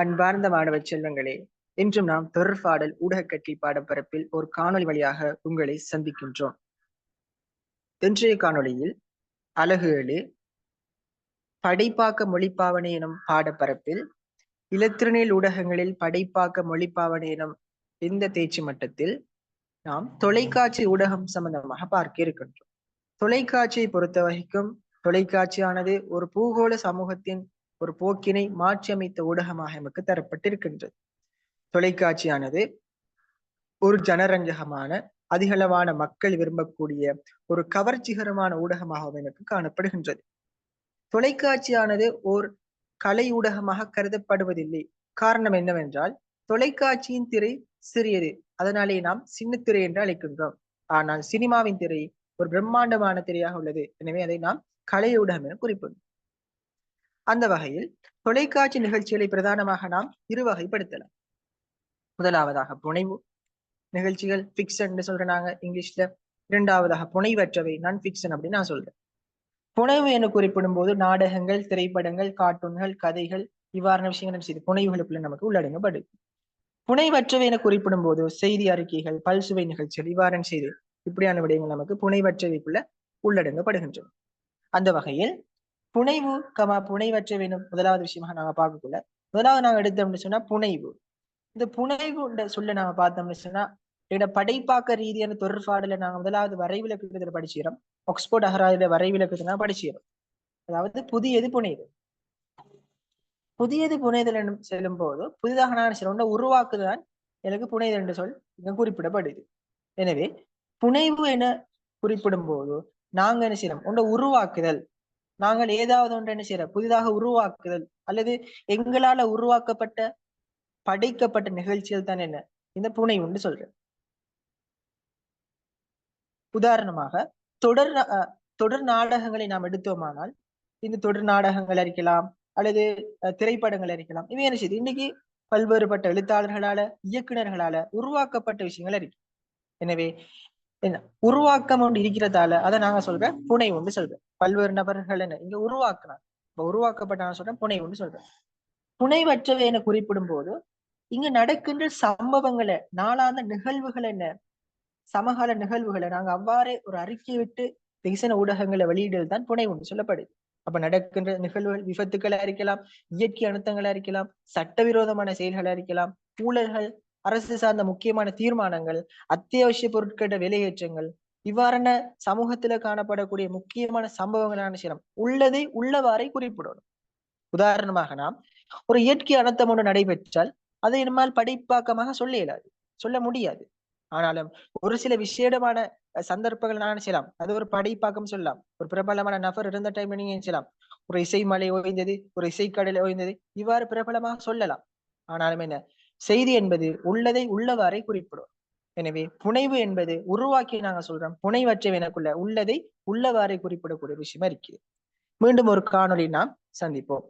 அன்பார்ந்த மாணவ செல்வங்களே இன்றும் நாம் தொடர்பாடல் ஊடகக்கட்டி பாடப்பரப்பில் ஒரு காணொளி வழியாக உங்களை சந்திக்கின்றோம். இன்றைய காணொளியில் அழகு ஏழு படைப்பாக்க மொழிப்பாவனை எனும் பாடப்பரப்பில் இலத்திரனியல் ஊடகங்களில் படைப்பாக்க மொழிப்பாவனை எனும் இந்த தேர்ச்சி மட்டத்தில் நாம் தொலைக்காட்சி ஊடகம் சம்பந்தமாக பார்க்க இருக்கின்றோம். தொலைக்காட்சியை பொறுத்த வரைக்கும் தொலைக்காட்சியானது ஒரு பூகோள சமூகத்தின் ஒரு போக்கினை மாற்றியமைத்த ஊடகமாக எமக்கு தரப்பட்டிருக்கின்றது. தொலைக்காட்சியானது ஒரு ஜனரஞ்சகமான அதிகளவான மக்கள் விரும்பக்கூடிய ஒரு கவர்ச்சிகரமான ஊடகமாக எனக்கு காணப்படுகின்றது. தொலைக்காட்சியானது ஓர் கலை ஊடகமாக கருதப்படுவதில்லை. காரணம் என்னவென்றால் தொலைக்காட்சியின் திரை சிறியது. அதனாலே நாம் சின்ன திரை என்று அழைக்கின்றோம். ஆனால் சினிமாவின் திரை ஒரு பிரம்மாண்டமான திரையாக உள்ளது. எனவே அதை நாம் கலை ஊடகம் என குறிப்பிடும் அந்த வகையில் தொலைக்காட்சி நிகழ்ச்சிகளை பிரதானமாக நாம் இரு வகைப்படுத்தலாம் முதலாவதாக புனைவு நிகழ்ச்சிகள் பிக்சன் சொல்றேன் நாங்க இங்கிலீஷ்ல. இரண்டாவதாக புனைவற்றவை நான் பிக்சன் அப்படின்னு நான் சொல்றேன். புனைவு என குறிப்பிடும் போது நாடகங்கள் திரைப்படங்கள் கார்ட்டூன்கள் கதைகள் இவ்வாறான விஷயங்கள் செய்து புனைவுகளுக்குள்ள நமக்கு உள்ளடங்கப்படுது. புனைவற்றவை என குறிப்பிடும் போது செய்தி அறிக்கைகள் பல்சுவை நிகழ்ச்சிகள் இவ்வாறு செய்து இப்படியான விடயங்கள் நமக்கு புனைவற்றவைக்குள்ள உள்ளடங்கப்படுகின்றன. அந்த வகையில் புனைவு கமா புனைவற்ற வேணும். முதலாவது விஷயமாக நாம பார்க்கக்குள்ள. முதலாவது நாங்க எடுத்தோம்னு சொன்னா புனைவு. இந்த புனைவு சொல்ல நாம பார்த்தோம்னு சொன்னா எங்களோட படைப்பாக்க ரீதியான தொடர்பாடுல நாங்க முதலாவது வரைவிலக்கத்துல படிச்சிடும் ஆக்ஸ்போர்ட் அகராதில வரைவிலக்கத்துல படிச்சிடும் அதாவது புதியது புனைவு. புதியது புனைதல் செல்லும் போது புதிதாக நான் சில உருவாக்குதான் எனக்கு புனைதல் என்று சொல் இங்க குறிப்பிடப்படுது. எனவே புனைவு என குறிப்பிடும் போது நாங்க என்ன செய்யறோம்? ஒன்றை உருவாக்குதல். நாங்கள் ஏதாவது ஒன்று என்ன செய்யற புதிதாக உருவாக்குதல் அல்லது எங்களால உருவாக்கப்பட்ட படைக்கப்பட்ட நிகழ்ச்சிகள் தான் என்ன? இந்த புனை உண்டு சொல்றேன். உதாரணமாக தொடர் தொடர் நாடகங்களை நாம் எடுத்தோமானால் இந்த தொடர் நாடகங்கள் அறிக்கலாம் அல்லது திரைப்படங்கள் அறிக்கலாம் இவை என்ன செய்யுது இன்னைக்கு பல்வேறுபட்ட எழுத்தாளர்களால இயக்குநர்களால உருவாக்கப்பட்ட விஷயங்கள் அறிக்கலாம் எனவே உருவாக்கம் ஒன்று இருக்கிறதால அதை நாங்க சொல்றேன் புனை ஒன்று சொல்றேன். பல்வேறு நபர்கள் என்ன? இங்க உருவாக்கினார் இப்ப உருவாக்கப்பட்ட நான் சொல்றேன் புனை ஒன்று சொல்றேன். புனைவற்றவை என குறிப்பிடும் போது இங்க நடக்கின்ற சம்பவங்களை நாளாந்த நிகழ்வுகள் என்ன? சமகால நிகழ்வுகளை நாங்க அவ்வாறே ஒரு அறிக்கை விட்டு தேசன ஊடகங்களை வெளியிடுவது தான் புனை ஒன்று சொல்லப்படுது. அப்ப நடக்கின்ற நிகழ்வுகள் விபத்துக்களை அறிக்கலாம் இயற்கை அழுத்தங்களை அறிக்கலாம் சட்டவிரோதமான செயல்களை அறிக்கலாம் ஊழல்கள் அரசு சார்ந்த முக்கியமான தீர்மானங்கள் அத்தியாவசிய பொருட்கள விலையேற்றங்கள் இவ்வாறான சமூகத்துல காணப்படக்கூடிய முக்கியமான சம்பவங்களான சிலம் உள்ளதை உள்ளவாறை குறிப்பிடணும். உதாரணமாக நாம் ஒரு இயற்கை அனர்த்தம் ஒன்று நடைபெற்றால் அதை நம்மால் படிப்பாக்கமாக சொல்ல இயலாது சொல்ல முடியாது. ஆனாலும் ஒரு சில விசேடமான சந்தர்ப்பங்கள் நான் செய்யலாம் அது ஒரு படைப்பாக்கம் சொல்லலாம் ஒரு பிரபலமான நபர் இருந்த டைம் நீங்க செய்யலாம் ஒரு இசை மலை ஓய்ந்தது ஒரு இசைக்கடலை ஓய்ந்தது இவ்வாறு பிரபலமாக சொல்லலாம். ஆனாலும் என்ன செய்தி என்பது உள்ளதை உள்ளவாறே குறிப்பிடும். எனவே புனைவு என்பது உருவாக்கி நாங்க சொல்றோம். புனைவற்றை எனக்குள்ள உள்ளதை உள்ளவாறே குறிப்பிடக்கூடிய விஷயமா இருக்குது. மீண்டும் ஒரு காணொலி நாம் சந்திப்போம்.